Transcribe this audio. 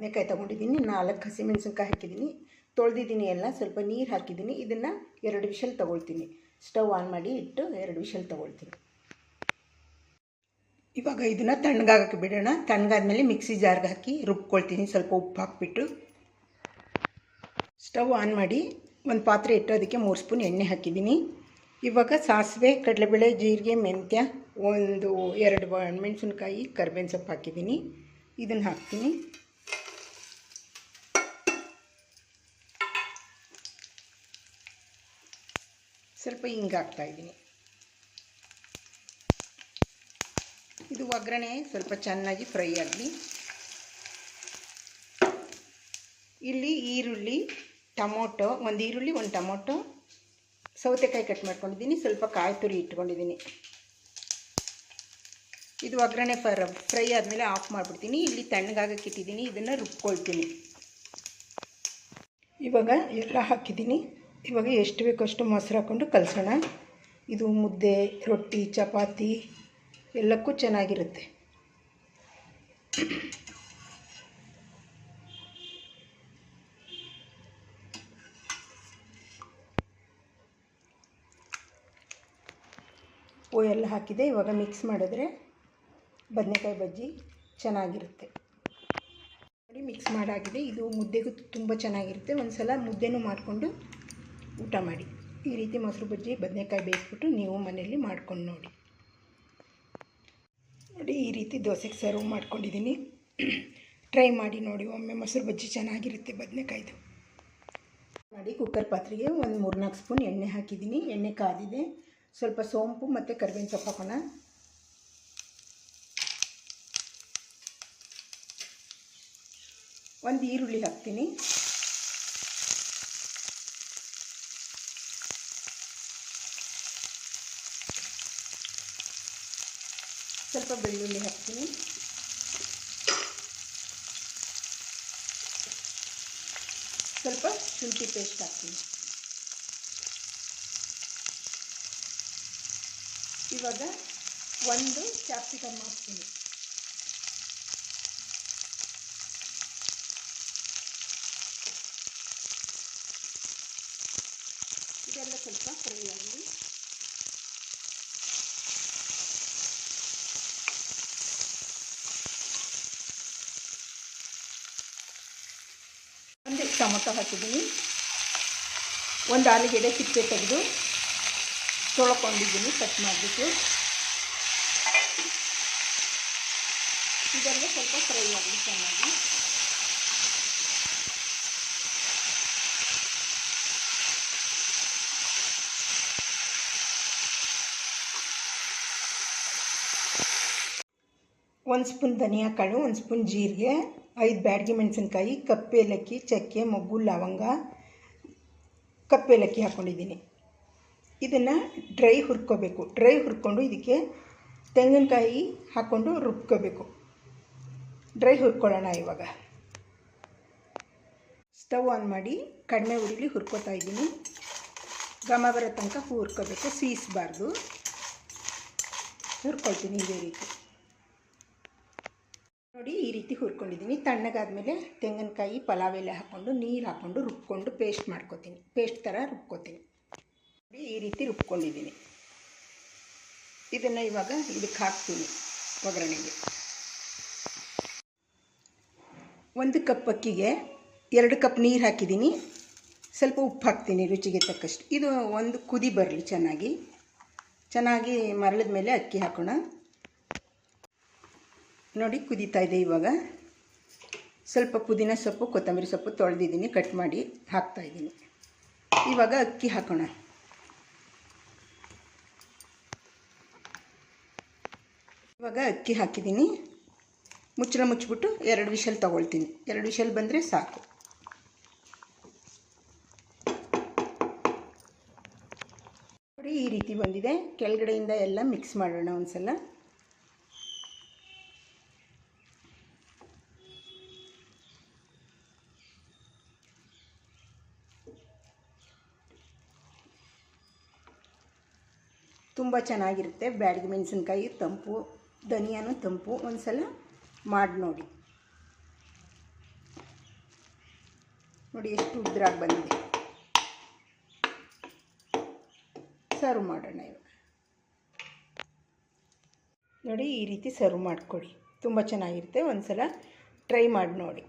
ಬದನೆಕಾಯಿ ತೊಗೊಂಡಿದ್ದೀನಿ, ನಾಲ್ಕು ಹಸಿಮೆಣಸಿನ್ಕಾಯಿ ಹಾಕಿದ್ದೀನಿ. ತೊಳೆದಿದ್ದೀನಿ ಎಲ್ಲ, ಸ್ವಲ್ಪ ನೀರು ಹಾಕಿದ್ದೀನಿ. ಇದನ್ನು ಎರಡು ವಿಷಲ್ ತೊಗೊಳ್ತೀನಿ. ಸ್ಟವ್ ಆನ್ ಮಾಡಿ ಇಟ್ಟು ಎರಡು ವಿಷಲ್ ತೊಗೊಳ್ತೀನಿ. ಇವಾಗ ಇದನ್ನು ತಣ್ಣಗಾಗಕ್ಕೆ ಬಿಡೋಣ. ತಣ್ಣಗಾದ್ಮೇಲೆ ಮಿಕ್ಸಿ ಜಾರ್ಗೆ ಹಾಕಿ ರುಬ್ಕೊಳ್ತೀನಿ. ಸ್ವಲ್ಪ ಉಪ್ಪು ಹಾಕಿಬಿಟ್ಟು. ಸ್ಟವ್ ಆನ್ ಮಾಡಿ ಒಂದು ಪಾತ್ರೆ ಇಟ್ಟು ಅದಕ್ಕೆ ಮೂರು ಸ್ಪೂನ್ ಎಣ್ಣೆ ಹಾಕಿದ್ದೀನಿ. ಇವಾಗ ಸಾಸಿವೆ, ಕಡಲೆಬೇಳೆ, ಜೀರಿಗೆ, ಮೆಂತ್ಯ, ಒಂದು ಎರಡು ಮೆಣಸಿನ್ಕಾಯಿ, ಕರ್ಬೇವಿನ ಸೊಪ್ಪು ಹಾಕಿದ್ದೀನಿ. ಇದನ್ನು ಹಾಕ್ತೀನಿ. ಸ್ವಲ್ಪ ಹಿಂಗೆ ಹಾಕ್ತಾಯಿದ್ದೀನಿ ಇದು ಒಗ್ಗರಣೆ ಸ್ವಲ್ಪ ಚೆನ್ನಾಗಿ ಫ್ರೈ ಆಗಲಿ ಇಲ್ಲಿ ಈರುಳ್ಳಿ, ಟೊಮೊಟೊ, ಒಂದು ಈರುಳ್ಳಿ, ಒಂದು ಟೊಮೊಟೊ, ಸೌತೆಕಾಯಿ ಕಟ್ ಮಾಡ್ಕೊಂಡಿದ್ದೀನಿ, ಸ್ವಲ್ಪ ಕಾಯಿ ತುರಿ ಇಟ್ಕೊಂಡಿದ್ದೀನಿ. ಇದು ಒಗ್ಗರಣೆ ಫರ್ ಫ್ರೈ ಆದಮೇಲೆ ಆಫ್ ಮಾಡಿಬಿಡ್ತೀನಿ. ಇಲ್ಲಿ ತಣ್ಣಗಾಗಕ್ಕೆ ಇಟ್ಟಿದ್ದೀನಿ, ಇದನ್ನು ರುಬ್ಕೊಳ್ತೀನಿ. ಇವಾಗ ಎಲ್ಲ ಹಾಕಿದ್ದೀನಿ. ಇವಾಗ ಎಷ್ಟು ಬೇಕೋ ಅಷ್ಟು ಮೊಸರು ಹಾಕ್ಕೊಂಡು ಕಲಸೋಣ. ಇದು ಮುದ್ದೆ, ರೊಟ್ಟಿ, ಚಪಾತಿ ಎಲ್ಲಕ್ಕೂ ಚೆನ್ನಾಗಿರುತ್ತೆ. ಉಪ್ಪು ಎಲ್ಲ ಹಾಕಿದೆ. ಇವಾಗ ಮಿಕ್ಸ್ ಮಾಡಿದ್ರೆ ಬದನೆಕಾಯಿ ಬಜ್ಜಿ ಚೆನ್ನಾಗಿರುತ್ತೆ. ನೋಡಿ ಮಿಕ್ಸ್ ಮಾಡಾಗಿದೆ. ಇದು ಮುದ್ದೆಗೂ ತುಂಬ ಚೆನ್ನಾಗಿರುತ್ತೆ. ಒಂದು ಸಲ ಮುದ್ದೆನೂ ಮಾಡಿಕೊಂಡು ಊಟ ಮಾಡಿ. ಈ ರೀತಿ ಮೊಸರು ಬಜ್ಜಿ, ಬದನೆಕಾಯಿ ಬೇಯಿಸ್ಬಿಟ್ಟು ನೀವು ಮನೆಯಲ್ಲಿ ಮಾಡ್ಕೊಂಡು ನೋಡಿ. ನೋಡಿ, ಈ ರೀತಿ ದೋಸೆಗೆ ಸರ್ವ್ ಮಾಡ್ಕೊಂಡಿದ್ದೀನಿ. ಟ್ರೈ ಮಾಡಿ ನೋಡಿ, ಒಮ್ಮೆ ಮೊಸರು ಬಜ್ಜಿ ಚೆನ್ನಾಗಿರುತ್ತೆ ಬದನೆಕಾಯ್ದು. ಮಾಡಿ ಕುಕ್ಕರ್ ಪಾತ್ರೆಗೆ ಒಂದು ಮೂರ್ನಾಲ್ಕು ಸ್ಪೂನ್ ಎಣ್ಣೆ ಹಾಕಿದ್ದೀನಿ. ಎಣ್ಣೆ ಕಾದಿದೆ. ಸ್ವಲ್ಪ ಸೋಂಪು ಮತ್ತು ಕರ್ಬೇವಿನ ಸೊಪ್ಪು ಹಾಕೋಣ. ಒಂದು ಈರುಳ್ಳಿ ಹಾಕ್ತೀನಿ. ಸ್ವಲ್ಪ ಬೆಳ್ಳುಳ್ಳಿ ಹಾಕ್ತೀನಿ ಸ್ವಲ್ಪ ಶುಂಠಿ ಪೇಸ್ಟ್ ಹಾಕ್ತೀನಿ ಇವಾಗ ಒಂದು ಕ್ಯಾಪ್ಸಿಕಮ್ ಹಾಕ್ತೀನಿ ಇದೆಲ್ಲ ಸ್ವಲ್ಪ ಫ್ರೈ ಆಗಲಿ ಒಂದು ಟೊಮೊಟೊ ಹಾಕಿದ್ದೀನಿ. ಒಂದು ಆಲೂಗೆಡ್ಡೆ ಸಿಪ್ಪೆ ತೆಗೆದು ತೊಳ್ಕೊಂಡಿದ್ದೀನಿ ಕಟ್ ಮಾಡಿಬಿಟ್ಟು. ಇದೆಲ್ಲ ಸ್ವಲ್ಪ ಫ್ರೈ ಆಗಲಿ ಚೆನ್ನಾಗಿ. ಒಂದು ಸ್ಪೂನ್ ಧನಿಯಾ ಕಾಳು, ಒಂದು ಸ್ಪೂನ್ ಜೀರಿಗೆ, ಐದು ಬ್ಯಾಡಗಿ ಮೆಣಸಿನ್ಕಾಯಿ, ಕಪ್ಪು ಏಲಕ್ಕಿ, ಚಕ್ಕೆ, ಮೊಗ್ಗು, ಲವಂಗ, ಕಪ್ಪು ಏಲಕ್ಕಿ ಹಾಕ್ಕೊಂಡಿದ್ದೀನಿ ಇದನ್ನು ಡ್ರೈ ಹುರ್ಕೋಬೇಕು. ಡ್ರೈ ಹುರ್ಕೊಂಡು ಇದಕ್ಕೆ ತೆಂಗಿನಕಾಯಿ ಹಾಕ್ಕೊಂಡು ರುಬ್ಕೋಬೇಕು. ಡ್ರೈ ಹುರ್ಕೊಳ್ಳೋಣ ಇವಾಗ. ಸ್ಟವ್ ಆನ್ ಮಾಡಿ ಕಡಿಮೆ ಉರಿಲಿ ಹುರ್ಕೋತಾ ಇದ್ದೀನಿ. ಘಮ ಬರೋ ತನಕ ಹುರ್ಕೋಬೇಕು. ಸೀಸಬಾರ್ದು. ಹುರ್ಕೊಳ್ತೀನಿ ಇದೇ ರೀತಿ. ನೋಡಿ ಈ ರೀತಿ ಹುರ್ಕೊಂಡಿದ್ದೀನಿ. ತಣ್ಣಗಾದ್ಮೇಲೆ ತೆಂಗಿನಕಾಯಿ ಪಲಾವ್ ಎಲೆ ಹಾಕ್ಕೊಂಡು ನೀರು ಹಾಕ್ಕೊಂಡು ರುಬ್ಕೊಂಡು ಪೇಸ್ಟ್ ಮಾಡ್ಕೊತೀನಿ. ಪೇಸ್ಟ್ ಥರ ರುಬ್ಕೋತೀನಿ. ನೋಡಿ ಈ ರೀತಿ ರುಬ್ಕೊಂಡಿದ್ದೀನಿ. ಇದನ್ನು ಇವಾಗ ಇದಕ್ಕೆ ಹಾಕ್ತೀನಿ ಒಗ್ಗರಣೆಗೆ. ಒಂದು ಕಪ್ ಅಕ್ಕಿಗೆ ಎರಡು ಕಪ್ ನೀರು ಹಾಕಿದ್ದೀನಿ. ಸ್ವಲ್ಪ ಉಪ್ಪು ಹಾಕ್ತೀನಿ ರುಚಿಗೆ ತಕ್ಕಷ್ಟು. ಇದು ಒಂದು ಕುದಿ ಬರಲಿ ಚೆನ್ನಾಗಿ. ಚೆನ್ನಾಗಿ ಮರಳಿದ ಮೇಲೆ ಅಕ್ಕಿ ಹಾಕೋಣ. ನೋಡಿ ಕುದೀತಾ ಇದೆ ಇವಾಗ. ಸ್ವಲ್ಪ ಪುದೀನ ಸೊಪ್ಪು, ಕೊತ್ತಂಬರಿ ಸೊಪ್ಪು ತೊಳೆದಿದ್ದೀನಿ, ಕಟ್ ಮಾಡಿ ಹಾಕ್ತಾಯಿದ್ದೀನಿ ಇವಾಗ ಅಕ್ಕಿ ಹಾಕೋಣ. ಇವಾಗ ಅಕ್ಕಿ ಹಾಕಿದ್ದೀನಿ. ಮುಚ್ಚಳ ಮುಚ್ಚಿಬಿಟ್ಟು ಎರಡು ವಿಷಲ್ ತೊಗೊಳ್ತೀನಿ. ಎರಡು ವಿಷಲ್ ಬಂದರೆ ಸಾಕು. ನೋಡಿ ಈ ರೀತಿ ಬಂದಿದೆ. ಕೆಳಗಡೆಯಿಂದ ಎಲ್ಲ ಮಿಕ್ಸ್ ಮಾಡೋಣ ಒಂದು ಸಲ ತುಂಬ ಚೆನ್ನಾಗಿರುತ್ತೆ. ಬ್ಯಾಡಗಿ ಮೆಣಸಿನ್ಕಾಯಿ, ತಂಪು, ಧನಿಯಾನು ತಂಪು ಒಂದು ಸಲ ಮಾಡಿ ನೋಡಿ. ನೋಡಿ ಎಷ್ಟು ಉದ್ರಾಗಿ ಬಂದಿದೆ. ಸರ್ವ್ ಮಾಡೋಣ ಇವಾಗ. ನೋಡಿ ಈ ರೀತಿ ಸರ್ವ್ ಮಾಡಿಕೊಡಿ ತುಂಬ ಚೆನ್ನಾಗಿರುತ್ತೆ. ಒಂದು ಸಲ ಟ್ರೈ ಮಾಡಿ ನೋಡಿ.